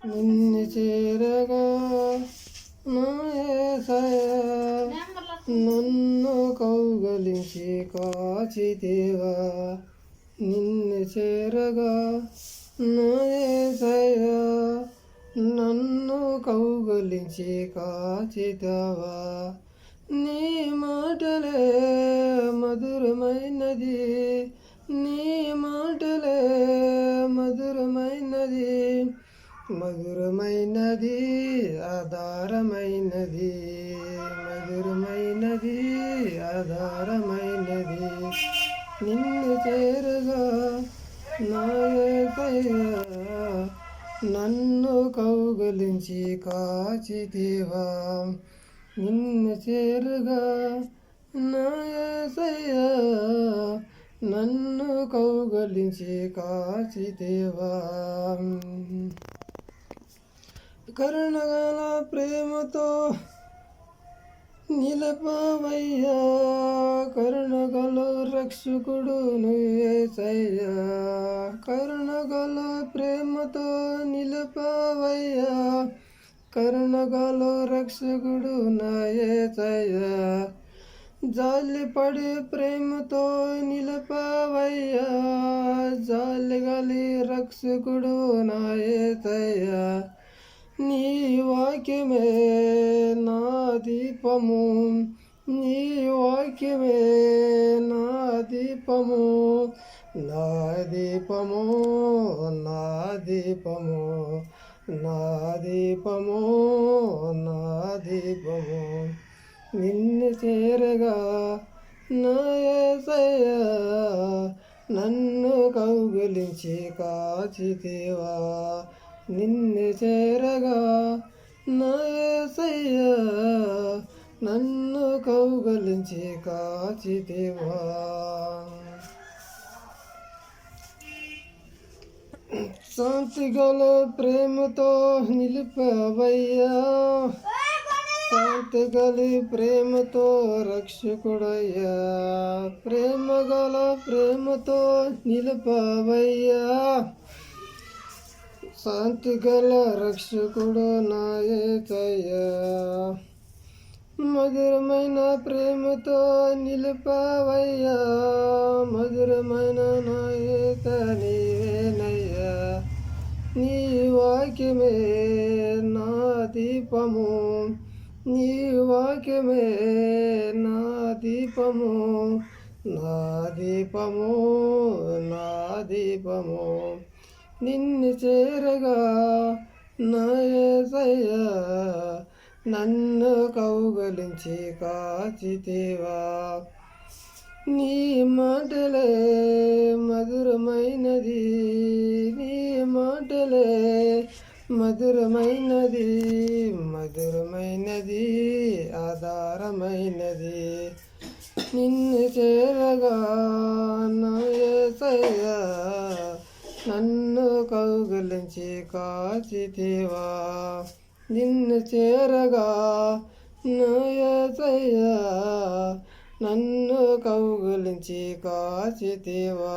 నిన్ను చేరగా నన్ను కౌగలించి కాచితేవా నిన్ను చేరగా నా నన్ను కౌగలించి కాచితావా నీ మాటలే మధురమైనది నీ మా మధురమైనది ఆధారమైనది. మధురమైనది ఆధారమైనది. నిన్ను చేరుగా నా నన్ను కౌగలించి కాచితేవా. నిన్ను చేరుగా నాయసయ్యా నన్ను కౌగలించి కాచితేవా. కరుణగల ప్రేమతో నిలపవయ్యా. కరుణగలు రక్షకుడు నువ్వేసయ్యా కరుణగల ప్రేమతో నిలపవయ్యా. కరుణగలు రక్షకుడు నాయసయ్యా జాలి పడి ప్రేమతో నిలపవయ్యా. జాలి గలి రక్షకుడు నాయసయ్యా నీ వాక్యమే నా దీపము. నీ వాక్యమే నా దీపము. నా దీపము నా దీపము. నా దీపము నా దీపము. నిన్ను చేరగా నా యేసయ్యా నన్ను కౌగిలించి కాచితేవా నిన్ను చేరగా నా నన్ను కౌగలించి కాచితివా శాంతి గల ప్రేమతో నిలిపవయ్యా. శాంతి గలి ప్రేమతో రక్షకుడయ్యా. ప్రేమ గల ప్రేమతో నిలిపవయ్యా. శాంతి గల రక్షకుడు నాయచయ్యా మధురమైన ప్రేమతో నిలిపావయ్యా. మధురమైన నాయత నీవేనయ్యా నీ వాక్యమే నా దీపము. నీ వాక్యమే నా దీపము. నా దీపము నా దీపము. నిన్ను చేరగా నా నన్ను కౌగలించి కాచితేవా. నీ మాటలే మధురమైనది నీ మాటలే మధురమైనది మధురమైనది ఆధారమైనది. నిన్ను చేరగా నా నన్ను కౌగలించి కాచితివా. నిన్ను చేరగా నా నన్ను కౌగులించి కాచితివా.